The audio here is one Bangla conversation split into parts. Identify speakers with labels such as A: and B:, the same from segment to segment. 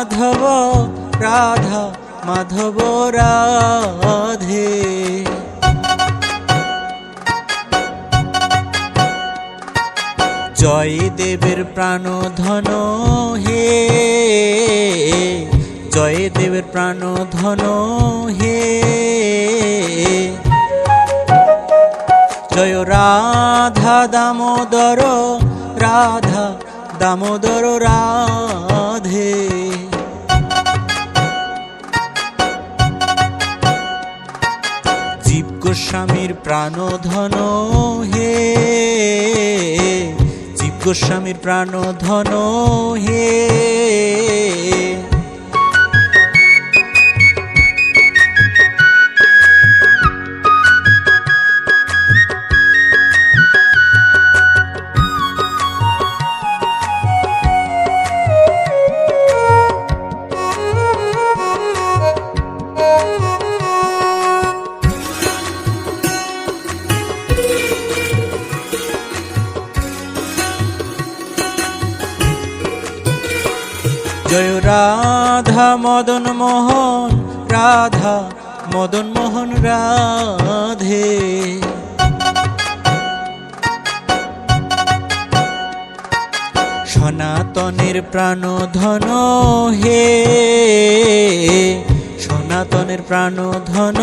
A: মাধব রাধা মাধব রাধে জয় দেবের প্রাণ ধন হে জয় দেবের প্রাণ ধন হে জয় রাধা দামোদর রাধা দামোদর রাধে গোস্বামীর প্রাণধন হে জীব গোস্বামীর প্রাণধন হে রাধা মদন মোহন রাধা মদন মোহন রাধে সনাতনের প্রাণ ধন হে সনাতনের প্রাণ ধন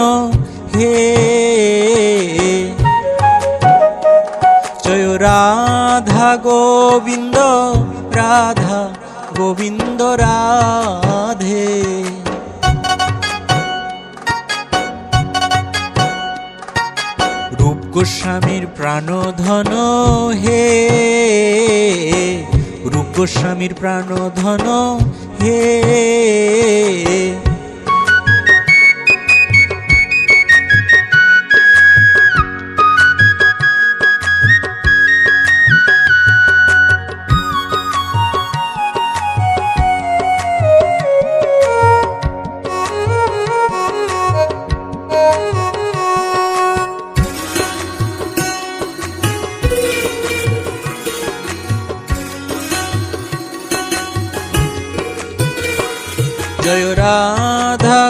A: হে জয় রাধা গোবিন্দ রাধা গোবিন্দ রাধে রূপ গোস্বামীর প্রাণধন হে রূপ গোস্বামীর প্রাণধন হে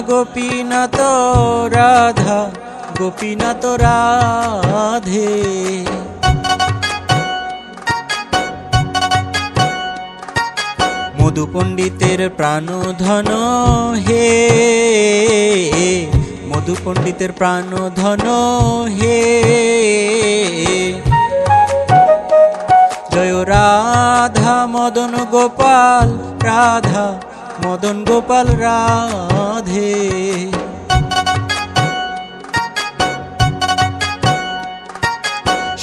A: গোপীনাথ রাধা গোপীনাথ রাধে মধু পণ্ডিতের ধন হে মধু পণ্ডিতের ধন হে জয় রাধা মদন গোপাল রাধা মদন গোপাল রাধা বাঁধে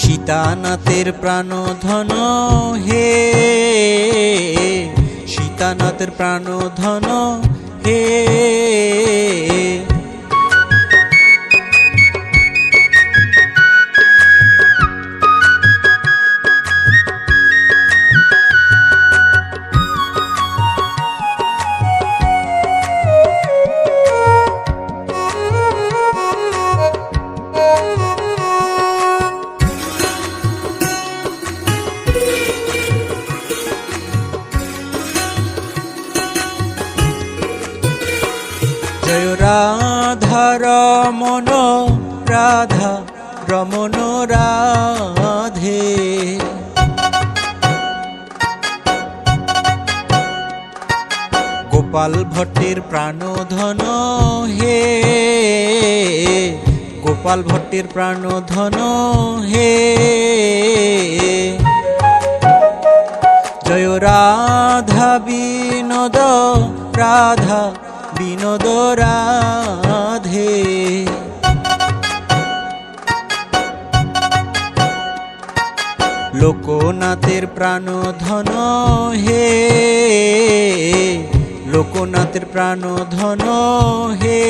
A: সীতানাথের প্রাণ ধন হে সীতানাথের প্রাণ ধন হে রমন রাধা রমন রাধে গোপাল ভট্টের প্রাণধন হে গোপাল ভট্টের প্রাণধন হে জয় রাধা বিনোদ রাধা বিনোদ লোকনাথের প্রাণ ধন হে লোকনাথের প্রাণ ধন হে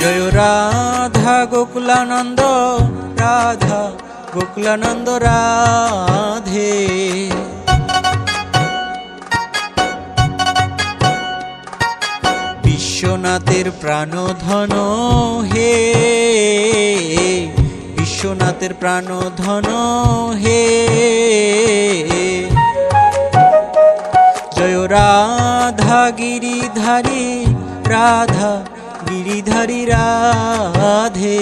A: জয় রাধা গোকুলানন্দ রাধা গোকুলানন্দ রাধে বিশ্বনাথের প্রাণধন হে বিশ্বনাথের প্রাণধন হে জয় রাধা গিরিধারী রাধা গিরিধারী রাধে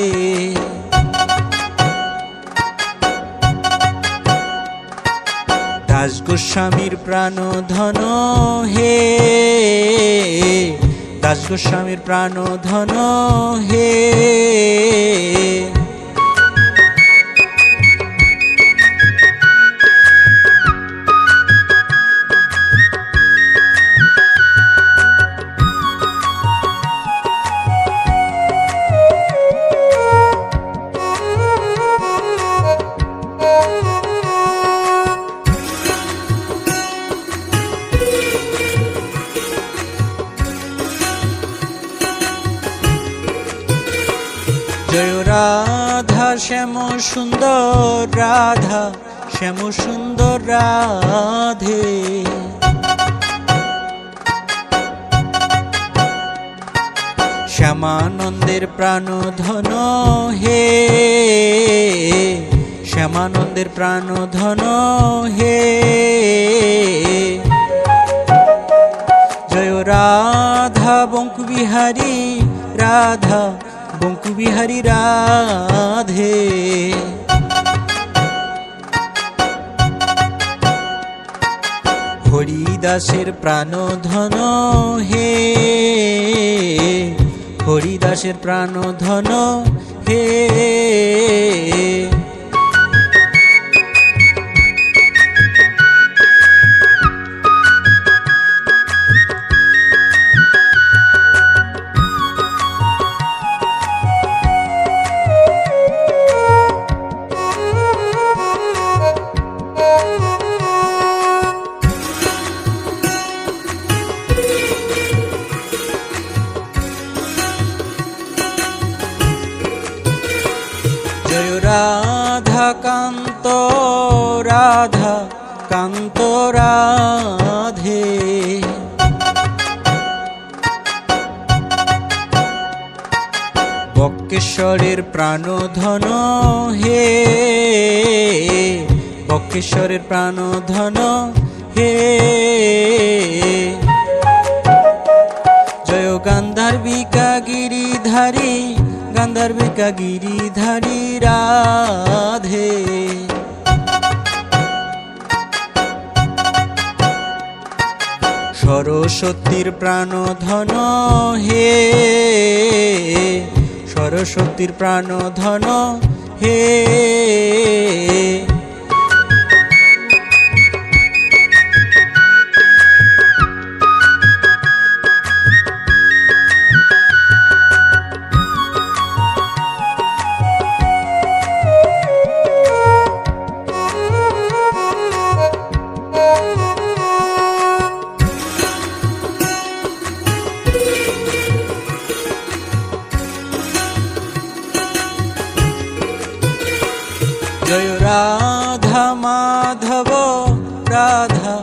A: দাস গোস্বামীর প্রাণ ধন হে দাস গোস্বামীর প্রাণ ধন হে জয় রাধা শ্যাম সুন্দর রাধা শ্যাম সুন্দর রাধে শ্যামানন্দের প্রাণধন হে শ্যামানন্দের প্রাণধন হে জয় রাধা বিহারী রাধা বঙ্কুবিহারী রাধে হরিদাসের প্রাণ ধন হে হরিদাসের প্রাণ ধন হে জয় রাধা কান্ত রাধা কান্ত রাধে বক্রেশ্বরের প্রাণধন হে বক্রেশ্বরের প্রাণধন হে জয় গান্ধার বিকা গিরিধারী গান্ধর্বিকা গিরিধারী রাধে সরস্বতীর ধন হে সরস্বতীর প্রাণ ধন হে মাধব রাধা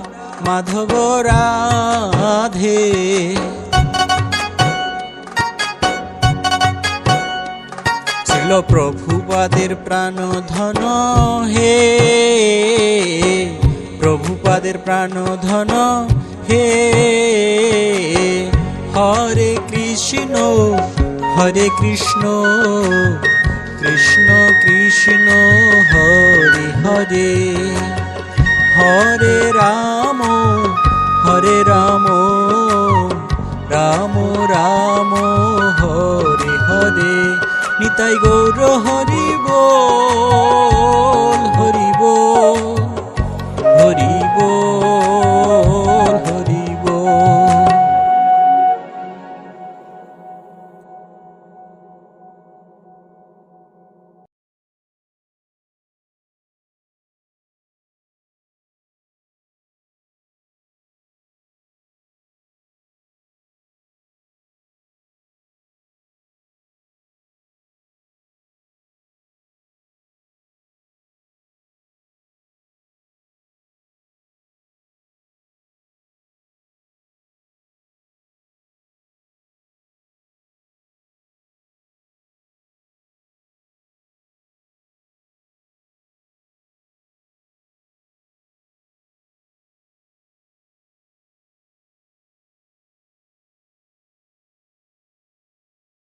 A: মাধব রাধে ছিল প্রভুপাদের প্রাণ ধন হে প্রভুপাদের প্রাণ ধন হে হরে কৃষ্ণ হরে কৃষ্ণ কৃষ্ণ কৃষ্ণ হরে হরে হরে রাম হরে রাম রাম রাম হরে হরে নিতাই গৌর হরি বল